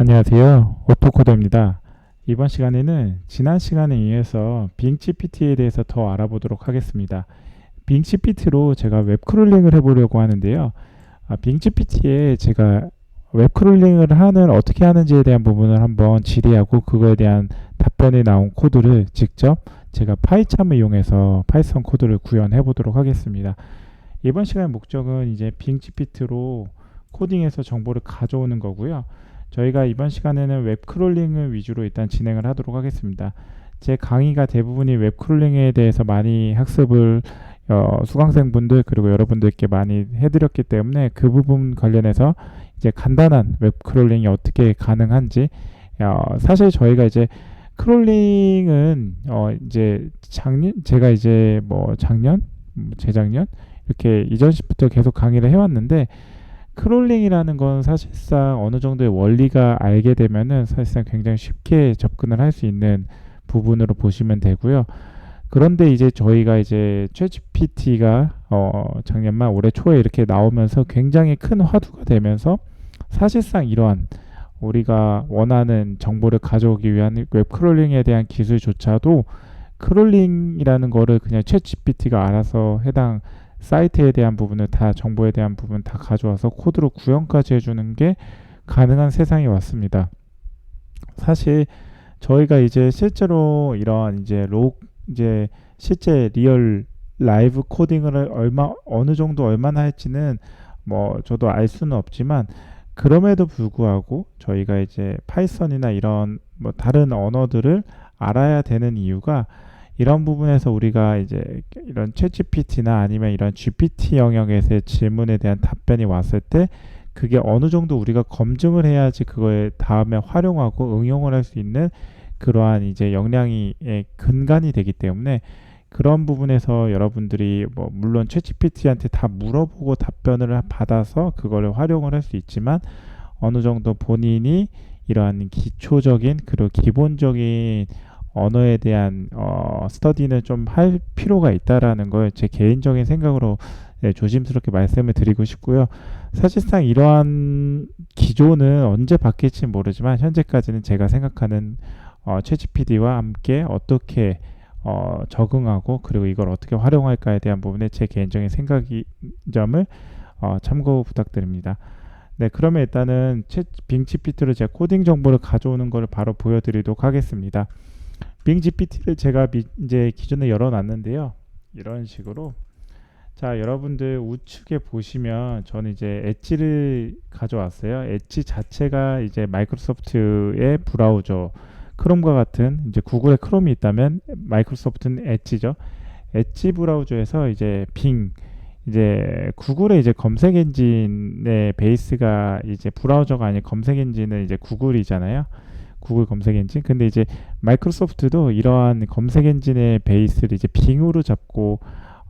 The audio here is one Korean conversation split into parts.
안녕하세요. 오토코더입니다. 이번 시간에는 지난 시간에 이어서 빙GPT에 대해서 더 알아보도록 하겠습니다. 빙GPT로 제가 웹크롤링을 해보려고 하는데요. 아, 빙GPT에 제가 웹크롤링을 하는 어떻게 하는지에 대한 부분을 한번 질의하고 그거에 대한 답변이 나온 코드를 직접 제가 파이참을 이용해서 파이썬 코드를 구현해 보도록 하겠습니다. 이번 시간의 목적은 이제 빙GPT로 코딩해서 정보를 가져오는 거고요. 저희가 이번 시간에는 웹크롤링을 위주로 일단 진행을 하도록 하겠습니다. 제 강의가 대부분이 웹크롤링에 대해서 많이 학습을 어, 수강생분들 그리고 여러분들께 많이 해드렸기 때문에 그 부분 관련해서 이제 간단한 웹크롤링이 어떻게 가능한지 어, 사실 저희가 이제 크롤링은 어, 이제 작년 제가 이제 뭐 작년 뭐 재작년 이렇게 이전 시부터 계속 강의를 해왔는데 크롤링이라는 건 사실상 어느 정도의 원리가 알게 되면은 사실상 굉장히 쉽게 접근을 할 수 있는 부분으로 보시면 되고요. 그런데 이제 저희가 이제 챗GPT가 어 작년 말 올해 초에 이렇게 나오면서 굉장히 큰 화두가 되면서 사실상 이러한 우리가 원하는 정보를 가져오기 위한 웹 크롤링에 대한 기술조차도 크롤링이라는 거를 그냥 챗GPT가 알아서 해당 사이트에 대한 부분을 다 정보에 대한 부분 다 가져와서 코드로 구현까지 해주는 게 가능한 세상이 왔습니다. 사실 저희가 이제 실제로 이런 이제 로 이제 실제 리얼 라이브 코딩을 얼마 어느 정도 얼마나 할지는 뭐 저도 알 수는 없지만 그럼에도 불구하고 저희가 이제 파이썬이나 이런 뭐 다른 언어들을 알아야 되는 이유가 이런 부분에서 우리가 이제 이런 챗GPT나 아니면 이런 GPT 영역에서의 질문에 대한 답변이 왔을 때 그게 어느 정도 우리가 검증을 해야지 그거에 다음에 활용하고 응용을 할 수 있는 그러한 이제 역량이 근간이 되기 때문에 그런 부분에서 여러분들이 뭐 물론 챗GPT한테 다 물어보고 답변을 받아서 그거를 활용을 할 수 있지만 어느 정도 본인이 이러한 기초적인 그리고 기본적인 언어에 대한 어, 스터디는 좀 할 필요가 있다라는 걸 제 개인적인 생각으로 네, 조심스럽게 말씀을 드리고 싶고요. 사실상 이러한 기조는 언제 바뀔지 모르지만 현재까지는 제가 생각하는 어, 최지PD와 함께 어떻게 어, 적응하고 그리고 이걸 어떻게 활용할까에 대한 부분에 제 개인적인 생각이 점을 어, 참고 부탁드립니다. 네, 그러면 일단은 채, 빙 GPT로 제가 코딩 정보를 가져오는 것을 바로 보여드리도록 하겠습니다. 빙 GPT를 제가 미, 이제 기존에 열어놨는데요. 이런 식으로 자 여러분들 우측에 보시면 저는 이제 엣지를 가져왔어요. 엣지 자체가 이제 마이크로소프트의 브라우저 크롬과 같은 이제 구글의 크롬이 있다면 마이크로소프트는 엣지죠. 엣지 브라우저에서 이제 빙 이제 구글의 이제 검색 엔진의 베이스가 이제 브라우저가 아닌 검색 엔진은 이제 구글이잖아요. 구글 검색 엔진. 근데 이제 마이크로소프트도 이러한 검색 엔진의 베이스를 이제 빙으로 잡고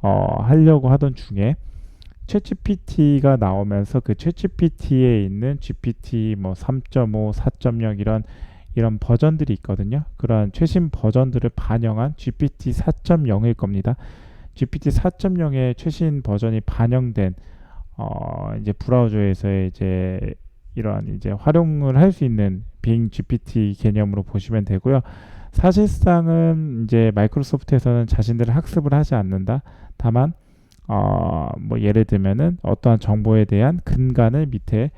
어, 하려고 하던 중에 챗GPT가 나오면서 그 챗GPT에 있는 GPT 뭐 3.5, 4.0 이런 이런 버전들이 있거든요. 그런 최신 버전들을 반영한 GPT 4.0일 겁니다. GPT 4.0의 최신 버전이 반영된 어, 이제 브라우저에서의 이제 이러한 이제 활용을 할 수 있는 빙 GPT 개념으로 보시면 되고요. 사실상은 이제 마이크로소프트에서는 자신들을 학습을 하지 않는다. 다만 어, 뭐 예를 들면은 어떠한 정보에 대한 근간을 밑에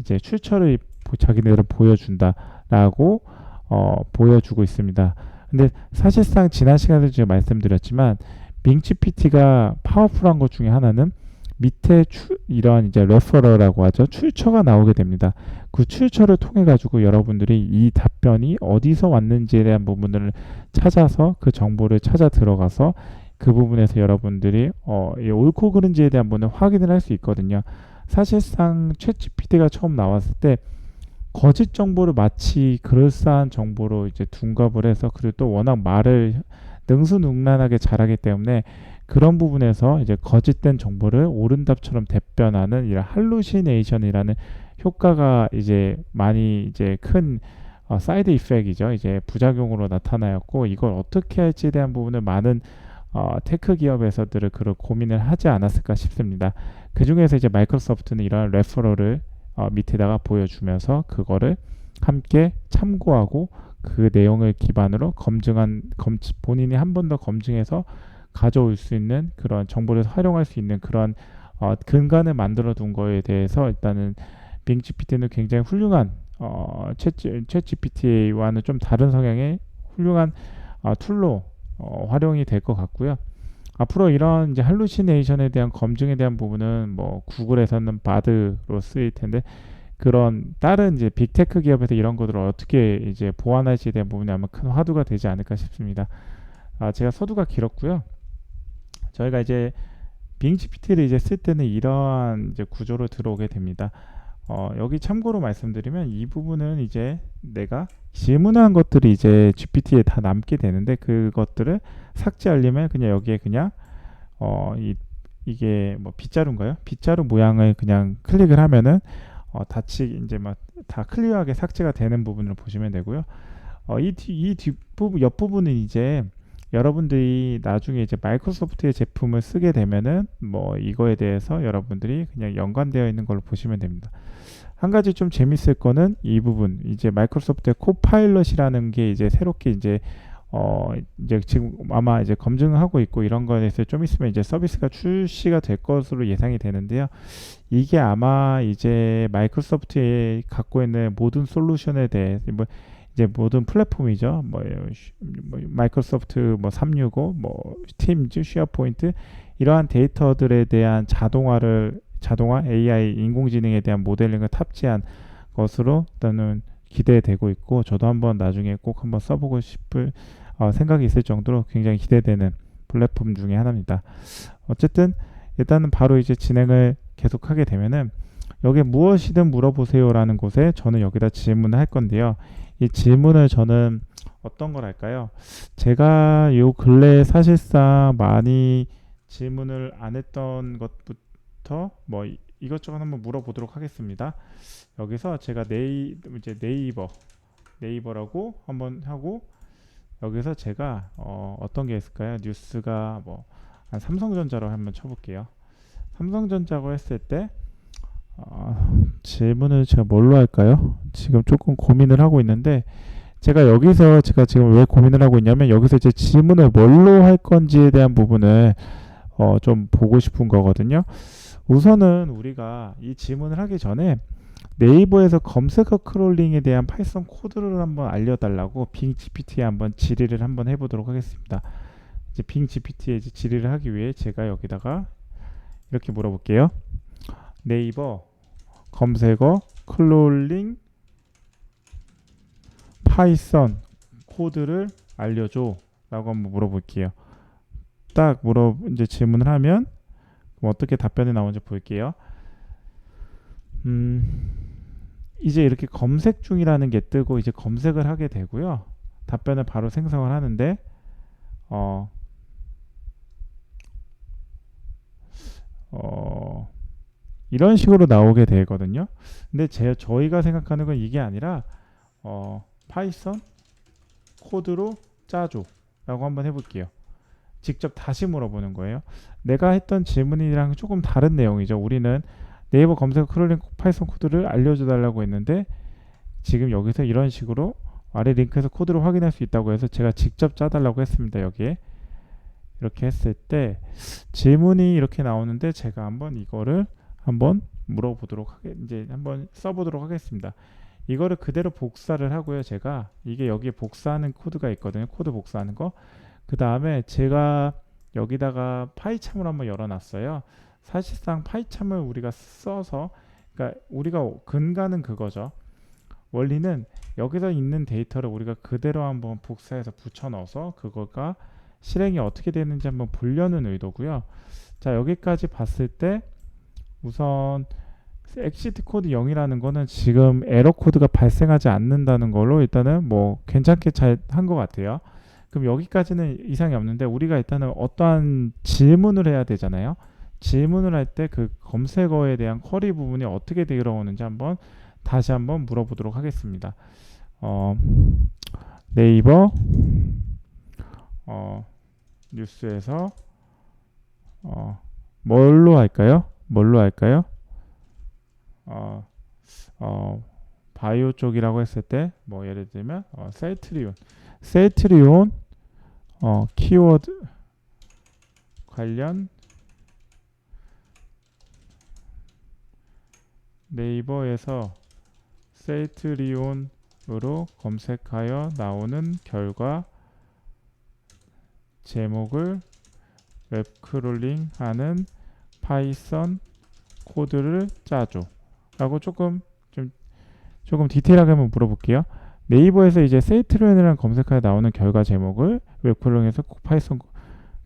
이제 출처를 자기네들은 보여준다라고 어, 보여주고 있습니다. 근데 사실상 지난 시간에 제가 말씀드렸지만 빙 GPT가 파워풀한 것 중에 하나는 밑에 추, 이러한 이제 레퍼러라고 하죠. 출처가 나오게 됩니다. 그 출처를 통해 가지고 여러분들이 이 답변이 어디서 왔는지에 대한 부분을 찾아서 그 정보를 찾아 들어가서 그 부분에서 여러분들이 어, 옳고 그른지에 대한 부분을 확인을 할 수 있거든요. 사실상 챗GPT가 처음 나왔을 때 거짓 정보를 마치 그럴싸한 정보로 이제 둔갑을 해서 그리고 또 워낙 말을 능수능란하게 잘하기 때문에 그런 부분에서 이제 거짓된 정보를 옳은 답처럼 대변하는 이런 할루시네이션이라는 효과가 이제 많이 이제 큰 어, 사이드 이펙이죠. 이제 부작용으로 나타나였고 이걸 어떻게 할지에 대한 부분을 많은 어, 테크 기업에서들을 그런 고민을 하지 않았을까 싶습니다. 그 중에서 이제 마이크로소프트는 이런 레퍼럴을 어, 밑에다가 보여주면서 그거를 함께 참고하고 그 내용을 기반으로 검증한 검, 본인이 한 번 더 검증해서 가져올 수 있는 그런 정보를 활용할 수 있는 그런 어, 근간을 만들어 둔 거에 대해서 일단은 빙 GPT는 굉장히 훌륭한 어, 챗 GPT와는 좀 다른 성향의 훌륭한 어, 툴로 어, 활용이 될 것 같고요. 앞으로 이런 이제 할루시네이션에 대한 검증에 대한 부분은 뭐 구글에서는 바드로 쓰일 텐데 그런 다른 이제 빅테크 기업에서 이런 것들을 어떻게 이제 보완할지에 대한 부분이 아마 큰 화두가 되지 않을까 싶습니다. 아, 제가 서두가 길었고요. 저희가 이제 빙 GPT를 이제 쓸 때는 이러한 이제 구조로 들어오게 됩니다. 어, 여기 참고로 말씀드리면 이 부분은 이제 내가 질문한 것들이 이제 GPT에 다 남게 되는데 그것들을 삭제하려면 그냥 여기에 그냥 어, 이, 이게 뭐 빗자루인가요? 빗자루 모양을 그냥 클릭을 하면은 어, 다치 이제 막 다 클리어하게 삭제가 되는 부분을 보시면 되고요. 어, 이, 이 뒷부분 옆부분은 이제 여러분들이 나중에 이제 마이크로소프트의 제품을 쓰게 되면은 뭐 이거에 대해서 여러분들이 그냥 연관되어 있는 걸로 보시면 됩니다. 한 가지 좀 재밌을 거는 이 부분 이제 마이크로소프트의 코파일럿이라는 게 이제 새롭게 이제 어 이제 지금 아마 이제 검증하고 있고 이런 거에 대해서 좀 있으면 이제 서비스가 출시가 될 것으로 예상이 되는데요. 이게 아마 이제 마이크로소프트에 갖고 있는 모든 솔루션에 대해 뭐 이제 모든 플랫폼이죠. 뭐, 뭐 마이크로소프트 뭐 365, 뭐 팀즈, 쉐어포인트 이러한 데이터들에 대한 자동화를 자동화 AI 인공지능에 대한 모델링을 탑재한 것으로 일단은 기대되고 있고 저도 한번 나중에 꼭 한번 써보고 싶을 어, 생각이 있을 정도로 굉장히 기대되는 플랫폼 중에 하나입니다. 어쨌든 일단은 바로 이제 진행을 계속하게 되면은 여기에 무엇이든 물어보세요라는 곳에 저는 여기다 질문을 할 건데요. 이 질문을 저는 어떤 걸 할까요? 제가 요 근래 사실상 많이 질문을 안 했던 것부터 뭐 이것저것 한번 물어보도록 하겠습니다. 여기서 제가 네이 이제 네이버 네이버라고 한번 하고 여기서 제가 어, 어떤 게 있을까요? 뉴스가 뭐 삼성전자로 한번 쳐볼게요. 삼성전자고 했을 때 어, 질문을 제가 뭘로 할까요? 지금 조금 고민을 하고 있는데 제가 여기서 제가 지금 왜 고민을 하고 있냐면 여기서 이제 질문을 뭘로 할 건지에 대한 부분을 어, 좀 보고 싶은 거거든요. 우선은 우리가 이 질문을 하기 전에 네이버에서 검색어 크롤링에 대한 파이썬 코드를 한번 알려달라고 빙 GPT에 한번 질의를 한번 해보도록 하겠습니다. 이제 빙 GPT에 질의를 하기 위해 제가 여기다가 이렇게 물어볼게요. 네이버 검색어 클롤링 파이썬 코드를 알려줘 라고 한번 물어볼게요. 딱 물어 이제 질문을 하면 어떻게 답변이 나오는지 볼게요. 음, 이제 이렇게 검색 중이라는 게 뜨고 이제 검색을 하게 되고요. 답변을 바로 생성을 하는데 어, 어, 이런 식으로 나오게 되거든요. 근데 제 저희가 생각하는 건 이게 아니라 어, 파이썬 코드로 짜줘 라고 한번 해볼게요. 직접 다시 물어보는 거예요. 내가 했던 질문이랑 조금 다른 내용이죠. 우리는 네이버 검색 크롤링 파이썬 코드를 알려줘 달라고 했는데 지금 여기서 이런 식으로 아래 링크에서 코드를 확인할 수 있다고 해서 제가 직접 짜달라고 했습니다. 여기에 이렇게 했을 때 질문이 이렇게 나오는데 제가 한번 이거를 한번 물어보도록 하게 이제 한번 써보도록 하겠습니다. 이거를 그대로 복사를 하고요. 제가 이게 여기에 복사하는 코드가 있거든요. 코드 복사하는 거. 그 다음에 제가 여기다가 파이참을 한번 열어놨어요. 사실상 파이참을 우리가 써서 그러니까 우리가 근간은 그거죠. 원리는 여기서 있는 데이터를 우리가 그대로 한번 복사해서 붙여 넣어서 그거가 실행이 어떻게 되는지 한번 보려는 의도고요. 자 여기까지 봤을 때 우선 엑시트 코드 0이라는 거는 지금 에러 코드가 발생하지 않는다는 걸로 일단은 뭐 괜찮게 잘 한 것 같아요. 그럼 여기까지는 이상이 없는데 우리가 일단은 어떠한 질문을 해야 되잖아요. 질문을 할 때 그 검색어에 대한 쿼리 부분이 어떻게 들어오는지 한번 다시 한번 물어보도록 하겠습니다. 어, 네이버 어, 뉴스에서 어, 뭘로 할까요? 뭘로 할까요? 어, 어, 바이오 쪽이라고 했을 때 뭐 예를 들면 어, 셀트리온 셀트리온 어, 키워드 관련 네이버에서 셀트리온으로 검색하여 나오는 결과 제목을 웹크롤링하는 파이썬 코드를 짜줘. 라고 조금 좀 조금 디테일하게 한번 물어볼게요. 네이버에서 이제 세이트론이라는 검색하에 나오는 결과 제목을 웹크롤링해서 파이썬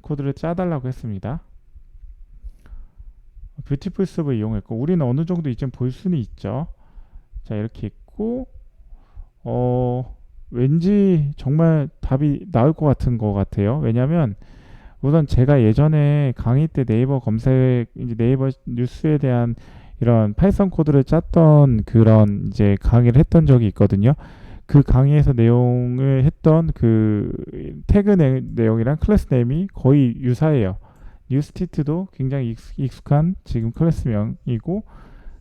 코드를 짜달라고 했습니다. 뷰티풀 서브 이용했고 우리는 어느 정도 이제 볼 수는 있죠. 자 이렇게 있고 어 왠지 정말 답이 나올 것 같은 것 같아요. 왜냐하면 우선 제가 예전에 강의 때 네이버 검색 이제 네이버 뉴스에 대한 이런 파이썬 코드를 짰던 그런 이제 강의를 했던 적이 있거든요. 그 강의에서 내용을 했던 그 태그 내, 내용이랑 클래스 네임이 거의 유사해요. 뉴스티트도 굉장히 익숙, 익숙한 지금 클래스명이고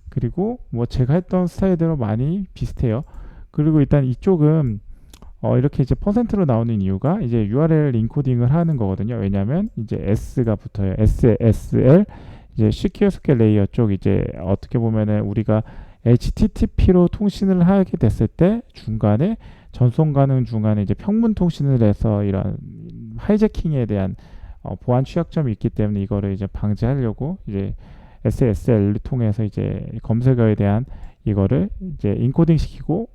그리고 뭐 제가 했던 스타일대로 많이 비슷해요. 그리고 일단 이쪽은 어 이렇게 이제 퍼센트로 나오는 이유가 이제 URL 인코딩을 하는 거거든요. 왜냐하면 이제 S가 붙어요. SSL 이제 시큐어 스케 레이어 쪽 이제 어떻게 보면은 우리가 HTTP로 통신을 하게 됐을 때 중간에 전송 가능 중간에 이제 평문 통신을 해서 이런 하이제킹에 대한 어, 보안 취약점이 있기 때문에 이거를 이제 방지하려고 이제 SSL을 통해서 이제 검색어에 대한 이거를 이제 인코딩 시키고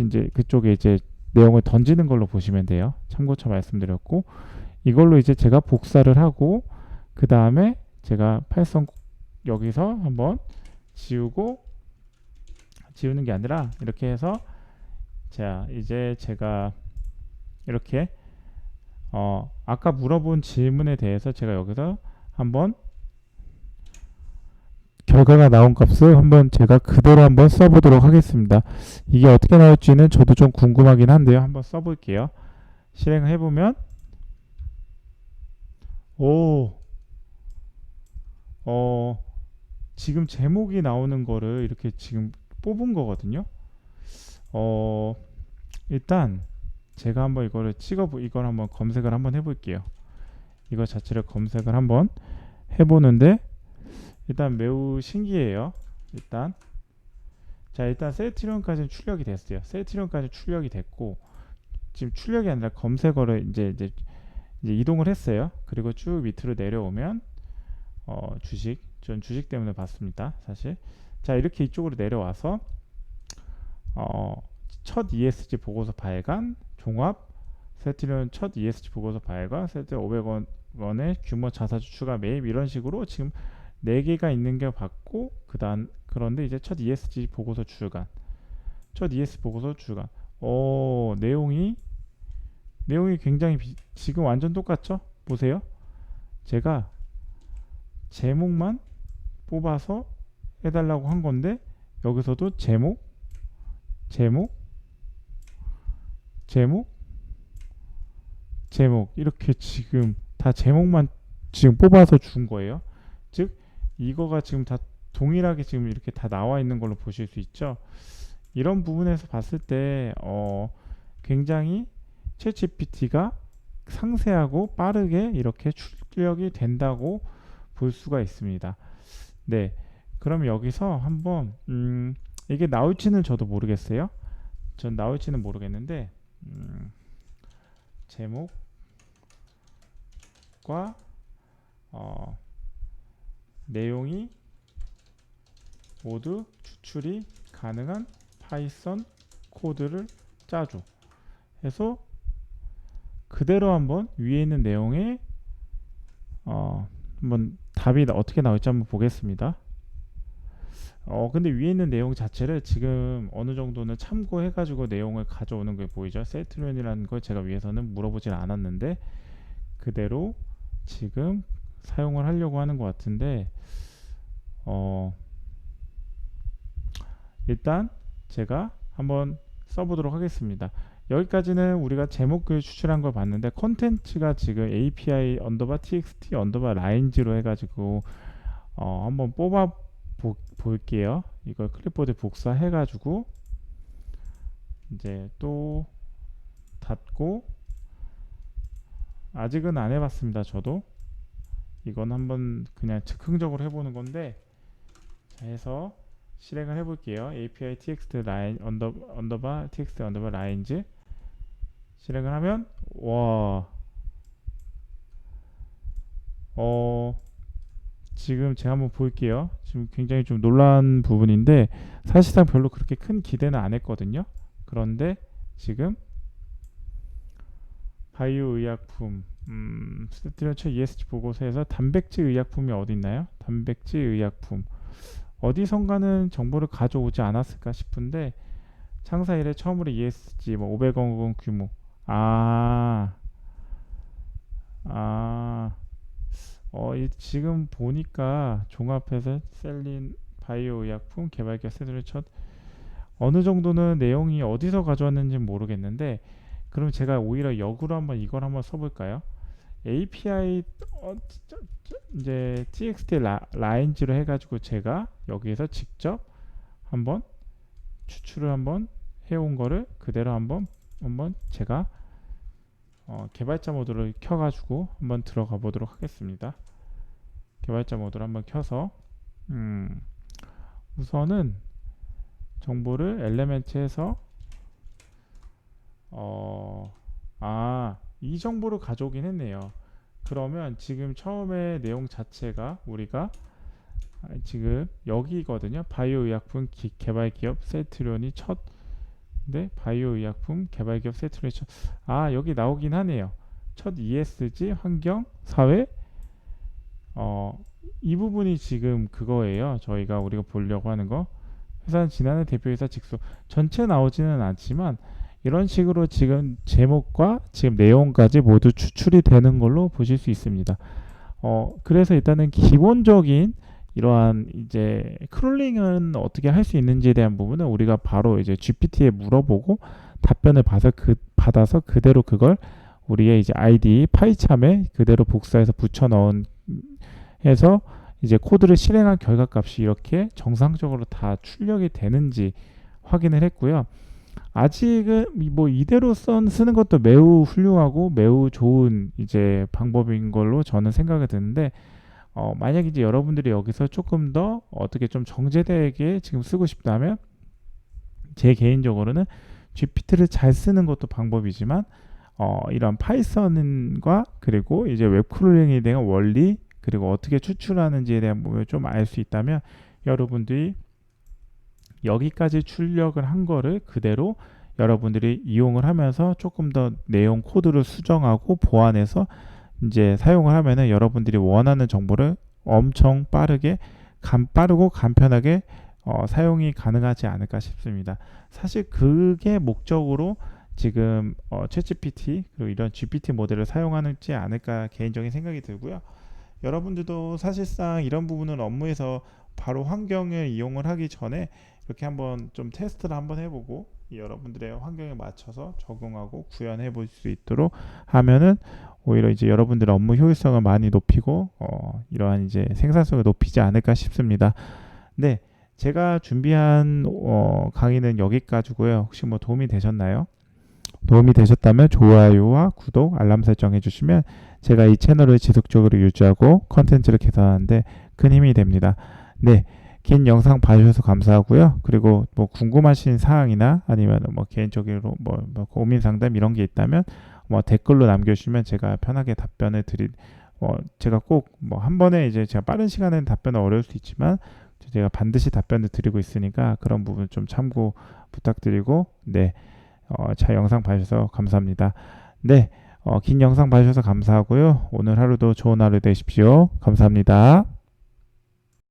이제 그쪽에 이제 내용을 던지는 걸로 보시면 돼요. 참고처 말씀드렸고 이걸로 이제 제가 복사를 하고 그 다음에 제가 파이썬 여기서 한번 지우고 지우는 게 아니라 이렇게 해서 자 이제 제가 이렇게 어 아까 물어본 질문에 대해서 제가 여기서 한번 결과가 나온 값을 한번 제가 그대로 한번 써보도록 하겠습니다. 이게 어떻게 나올지는 저도 좀 궁금하긴 한데요. 한번 써볼게요. 실행을 해보면 오, 어, 지금 제목이 나오는 거를 이렇게 지금 뽑은 거거든요. 어, 일단 제가 한번 이거를 찍어 이걸 한번 검색을 한번 해볼게요. 이거 자체를 검색을 한번 해보는데 일단 매우 신기해요. 일단 자 일단 셀트리온까지는 출력이 됐어요. 셀트리온까지 출력이 됐고 지금 출력이 아니라 검색어를 이제 이제, 이제 이동을 했어요. 그리고 쭉 밑으로 내려오면 어, 주식 전 주식 때문에 봤습니다. 사실 자 이렇게 이쪽으로 내려와서 어, 첫 ESG 보고서 발간 종합 셀트리온 첫 ESG 보고서 발간 셀트 500원의 규모 자사주 추가 매입 이런 식으로 지금 네 개가 있는 게 봤고 그다음 그런데 이제 첫 ESG 보고서 주간. 첫 ESG 보고서 주간. 어 내용이 내용이 굉장히 비, 지금 완전 똑같죠? 보세요. 제가 제목만 뽑아서 해달라고 한 건데 여기서도 제목 제목 제목 제목. 이렇게 지금 다 제목만 지금 뽑아서 준 거예요. 즉 이거가 지금 다 동일하게 지금 이렇게 다 나와 있는 걸로 보실 수 있죠. 이런 부분에서 봤을 때 어, 굉장히 챗GPT가 상세하고 빠르게 이렇게 출력이 된다고 볼 수가 있습니다. 네, 그럼 여기서 한번 음, 이게 나올지는 저도 모르겠어요. 전 나올지는 모르겠는데 음, 제목과 어, 내용이 모두 추출이 가능한 파이썬 코드를 짜줘 해서 그대로 한번 위에 있는 내용에 어 한번 답이 어떻게 나올지 한번 보겠습니다. 어 근데 위에 있는 내용 자체를 지금 어느 정도는 참고해 가지고 내용을 가져오는 게 보이죠. 세트론이라는 걸 제가 위에서는 물어보진 않았는데 그대로 지금 사용을 하려고 하는 것 같은데 어 일단 제가 한번 써보도록 하겠습니다. 여기까지는 우리가 제목글 추출한 걸 봤는데 컨텐츠가 지금 API 언더바 txt 언더바 라인즈로 해가지고 어 한번 뽑아 보, 볼게요. 이걸 클립보드 복사해가지고 이제 또 닫고 아직은 안 해봤습니다. 저도 이건 한번 그냥 즉흥적으로 해보는 건데 자 해서 실행을 해볼게요. API txt 라인 언더 언더바 txt 언더바 라인즈 실행을 하면 와 어, 지금 제가 한번 볼게요. 지금 굉장히 좀 놀란 부분인데 사실상 별로 그렇게 큰 기대는 안 했거든요. 그런데 지금 바이오 의약품. 음, 스티러처 ESG 보고서에서 단백질 의약품이 어디 있나요? 단백질 의약품. 어디선가는 정보를 가져오지 않았을까 싶은데 창사 이래 처음으로 ESG 뭐 500억 원 규모. 아 아, 어, 이, 지금 보니까 종합해서 셀린 바이오 의약품 개발기업 세드를 첫 어느 정도는 내용이 어디서 가져왔는지 모르겠는데 그럼 제가 오히려 역으로 한번 이걸 한번 써볼까요? API 어, 이제 txt 라, 라인지로 해가지고 제가 여기에서 직접 한번 추출을 한번 해온 거를 그대로 한번 한번 제가 어, 개발자 모드를 켜가지고 한번 들어가 보도록 하겠습니다. 개발자 모드를 한번 켜서 음, 우선은 정보를 엘레멘트에서 어, 아, 이 정보를 가져오긴 했네요. 그러면 지금 처음에 내용 자체가 우리가 아, 지금 여기거든요. 바이오 의약품 기, 개발 기업 세트론이 첫 근데 바이오 의약품 개발 기업 세트론이 첫 아, 여기 나오긴 하네요. 첫 ESG 환경 사회 어, 이 부분이 지금 그거예요. 저희가 우리가 보려고 하는 거. 회사는 지난해 대표이사 직속 전체 나오지는 않지만 이런 식으로 지금 제목과 지금 내용까지 모두 추출이 되는 걸로 보실 수 있습니다. 어, 그래서 일단은 기본적인 이러한 이제 크롤링은 어떻게 할 수 있는지에 대한 부분은 우리가 바로 이제 GPT에 물어보고 답변을 받아 그 받아서 그대로 그걸 우리의 이제 아이디 파이참에 그대로 복사해서 붙여 넣은 해서 이제 코드를 실행한 결과값이 이렇게 정상적으로 다 출력이 되는지 확인을 했고요. 아직은 뭐 이대로 선 쓰는 것도 매우 훌륭하고 매우 좋은 이제 방법인 걸로 저는 생각이 드는데 어, 만약 이제 여러분들이 여기서 조금 더 어떻게 좀 정제되게 지금 쓰고 싶다면 제 개인적으로는 GPT를 잘 쓰는 것도 방법이지만 어, 이런 파이썬과 그리고 이제 웹크롤링에 대한 원리 그리고 어떻게 추출하는지에 대한 부분을 좀 알 수 있다면 여러분들이 여기까지 출력을 한 거를 그대로 여러분들이 이용을 하면서 조금 더 내용 코드를 수정하고 보완해서 이제 사용을 하면은 여러분들이 원하는 정보를 엄청 빠르게 간 빠르고 간편하게 어, 사용이 가능하지 않을까 싶습니다. 사실 그게 목적으로 지금 어, 챗GPT 그리고 이런 GPT 모델을 사용하지 않을까 개인적인 생각이 들고요. 여러분들도 사실상 이런 부분은 업무에서 바로 환경을 이용을 하기 전에 이렇게 한번 좀 테스트를 한번 해보고 여러분들의 환경에 맞춰서 적용하고 구현해 볼 수 있도록 하면은 오히려 이제 여러분들의 업무 효율성을 많이 높이고 어, 이러한 이제 생산성을 높이지 않을까 싶습니다. 네, 제가 준비한 어, 강의는 여기까지고요. 혹시 뭐 도움이 되셨나요? 도움이 되셨다면 좋아요와 구독, 알람 설정 해 주시면 제가 이 채널을 지속적으로 유지하고 컨텐츠를 개선하는데 큰 힘이 됩니다. 네. 긴 영상 봐주셔서 감사하고요. 그리고 뭐 궁금하신 사항이나 아니면 뭐 개인적으로 뭐, 뭐 고민 상담 이런 게 있다면 뭐 댓글로 남겨주시면 제가 편하게 답변을 드릴 어 제가 꼭 뭐 한 번에 이제 제가 빠른 시간에는 답변은 어려울 수 있지만 제가 반드시 답변을 드리고 있으니까 그런 부분 좀 참고 부탁드리고 네. 어, 자 영상 봐주셔서 감사합니다. 네. 어, 긴 영상 봐주셔서 감사하고요. 오늘 하루도 좋은 하루 되십시오. 감사합니다.